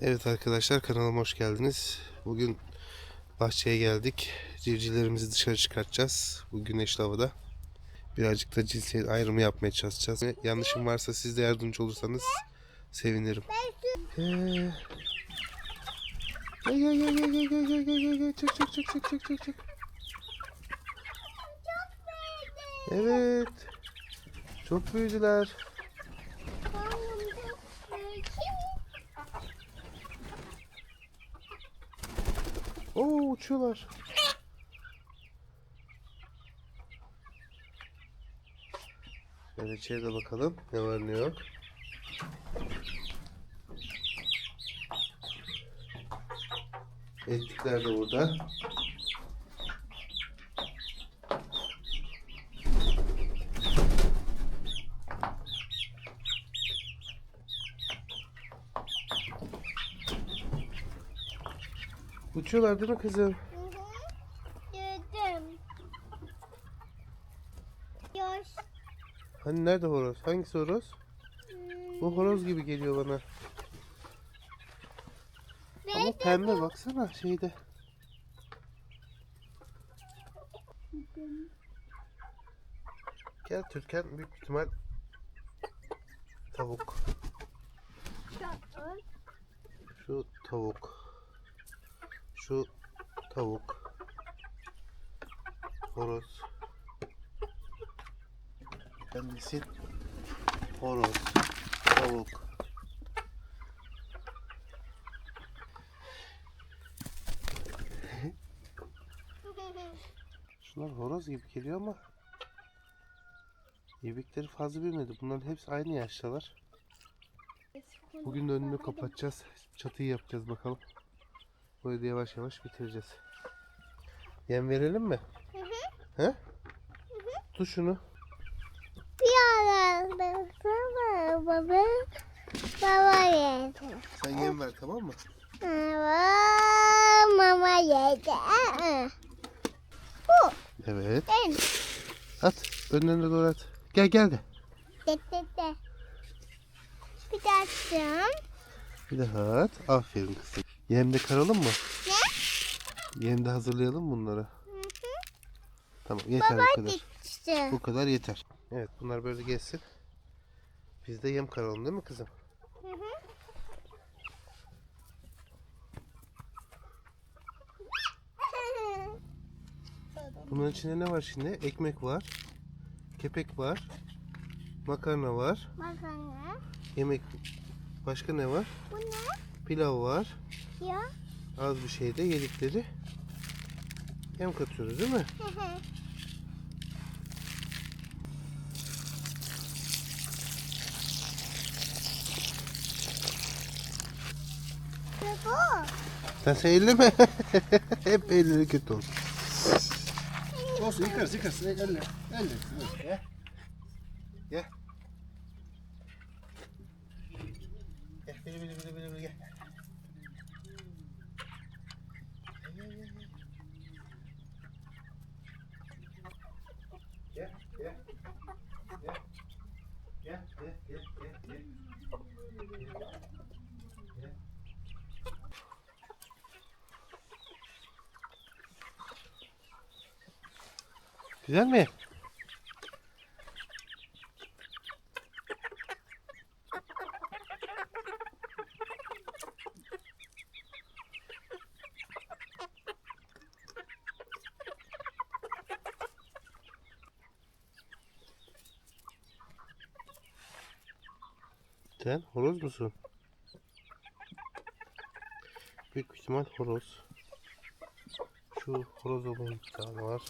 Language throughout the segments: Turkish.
Evet arkadaşlar kanalıma hoş geldiniz. Bugün bahçeye geldik. Civcivlerimizi dışarı çıkartacağız. Bu güneşli havada. Birazcık da cinsiyet ayrımı yapmaya çalışacağız. Yanlışım varsa siz de yardımcı olursanız sevinirim. Gel gel gel gel gel gel gel gel gel çık çık çık çık çık çık çık. Evet. Çok büyüdüler. Uçuyorlar. Şöyle içeri de bakalım ne var ne yok. Etlikler de burada. Uçuyorlar değil mi kızım? Gördüm. Yoş. Hani nerede horoz? Hangisi horoz? Bu horoz gibi geliyor bana. Ama pembe baksana şeyde. Gel Türkan büyük ihtimal tavuk. Şu tavuk. Şu tavuk. Horoz. Kendisi horoz. Tavuk. Şunlar horoz gibi geliyor ama yemekleri fazla büyümedi. Bunların hepsi aynı yaştalar. Bugün önünü kapatacağız. Çatıyı yapacağız bakalım. Böyle de yavaş yavaş bitireceğiz. Yem verelim mi? He? Tut şunu. Bir ara baba baba baba yedi. Sen yem ver tamam mı? Baba mama yedi. Bu Evet. en At. Önlerine doğru at. Gel gel de. de de de. Bir de açtım. Bir daha at. Aferin kızım. Yem de karalım mı? Ne? Yem de hazırlayalım bunlara. Tamam yeter Baba bu kadar. dikti. Bu kadar yeter. Evet bunlar böyle gelsin. Biz de yem karalım değil mi kızım? Hı hı. Bunun içinde ne var şimdi? Ekmek var. Kepek var. Makarna var. Bakalım. Yemek. Başka ne var? Bu ne? Pilav var. Ya. Az bir şey de yedikleri. Yem katıyoruz değil mi? Hı hı. Sen elleme. Hep elleri kötü olsun. Olsun yıkarız yıkarız. Elle. Elle. Gel. Gel. Gel bili bili bili bili. Gel, gel, gel, gel. Gel, gel. Gel. Gel, gel, gel, gel, gel. Gel. Güzel mi? Sen horoz musun? Büyük ihtimal horoz. Şu horoz bir tane var.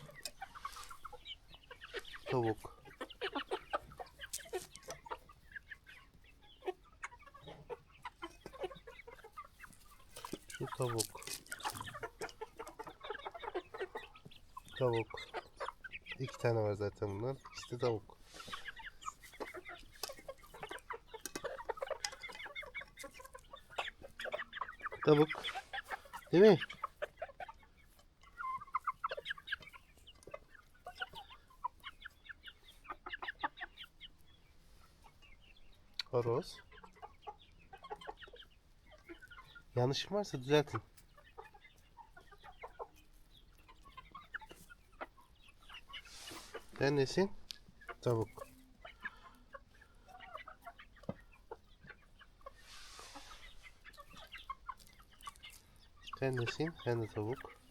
Tavuk. Şu tavuk. Tavuk. İki tane var zaten bunlar. İşte tavuk. Tavuk. Değil mi? Horoz. Yanlışım varsa düzeltin. Sen nesin? Tavuk. Sen nesin? Sen de tavuk.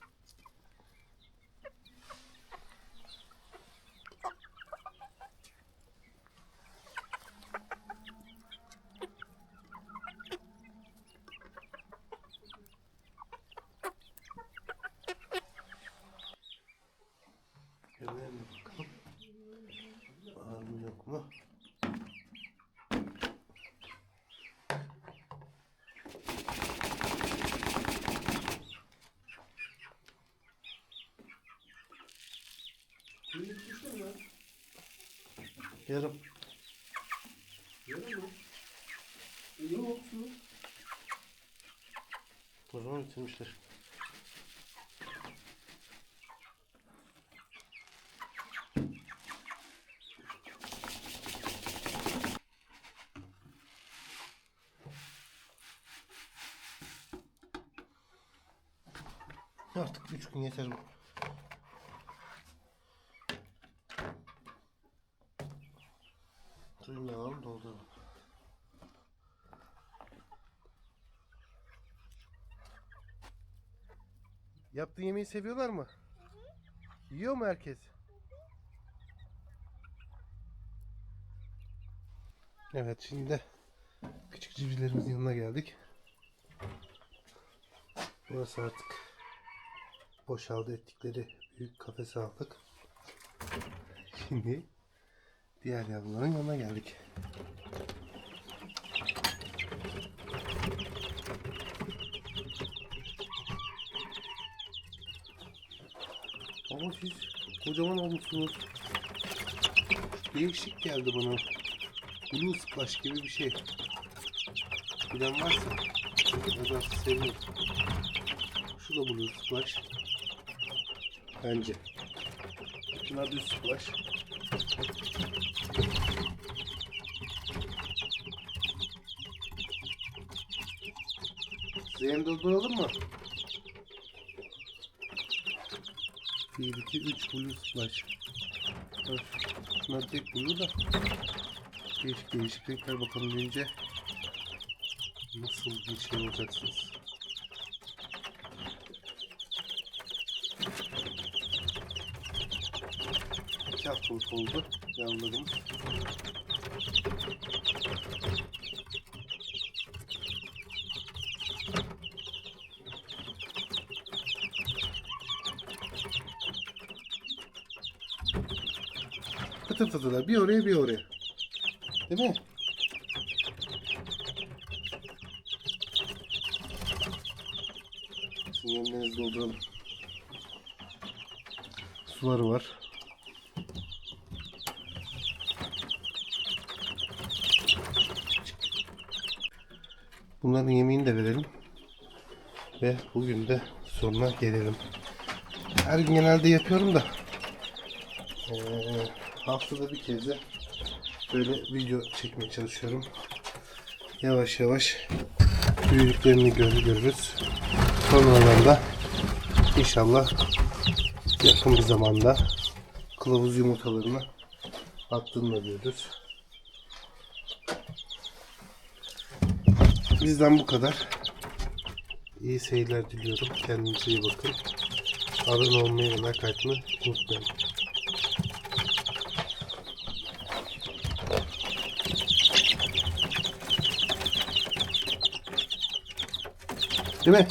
Hemen bakalım. Var mı yok mu? Yarım. Yok su. O zaman bitirmişler. Artık üç gün yeter bu. Suyunu alalım dolduralım. Yaptığın yemeği seviyorlar mı? Yiyor mu herkes? Evet şimdi de küçük civcivlerimizin yanına geldik. Burası artık boşaldı ettikleri büyük kafese aldık. Şimdi diğer yavruların yanına geldik. Ama siz kocaman olmuşsunuz. Değişik geldi bana. Blue Splash gibi bir şey. Bilen varsa ya da sevinirim. Şu da Blue Splash. Bence. Bunlar düz Splash. Zeyn dolduralım mı? 1, 2, 3 blue splash. Bunlar tek blue da. Değişik değişik renkler bakalım önce. Nasıl bir şey olacaksınız? Haftalık oldu yavrularım. Fıtır fıtırlar. Bir oraya bir oraya. Değil mi? Şimdi yemlerinizi dolduralım. Suları var. Bunların yemeğini de verelim. Ve bugün de sonuna gelelim. Her gün genelde yapıyorum da ee, haftada bir kez de böyle video çekmeye çalışıyorum. Yavaş yavaş büyüdüklerini gör görürüz. Sonradan da inşallah yakın bir zamanda kılavuz yumurtalarını attığını da görürüz. Bizden bu kadar. İyi seyirler diliyorum. Kendinize iyi bakın. Abone olmayı ve like atmayı unutmayın. Değil mi?